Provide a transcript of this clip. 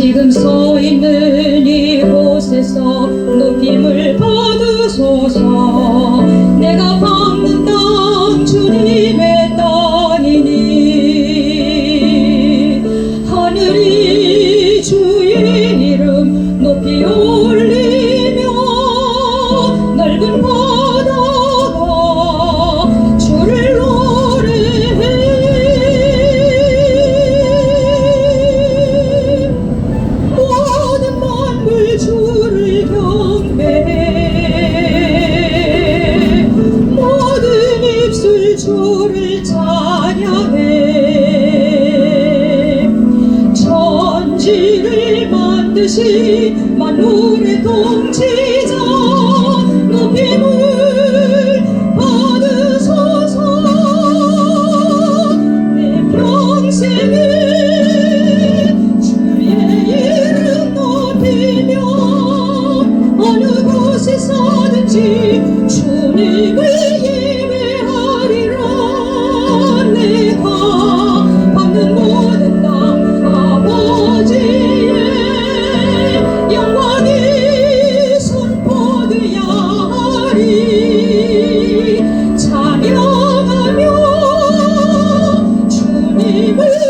지금 손 듯이 만물의 통치자 높임을 받으소서. 내 평생에 주의 이름 높이며 어느 곳에서든지 Woo!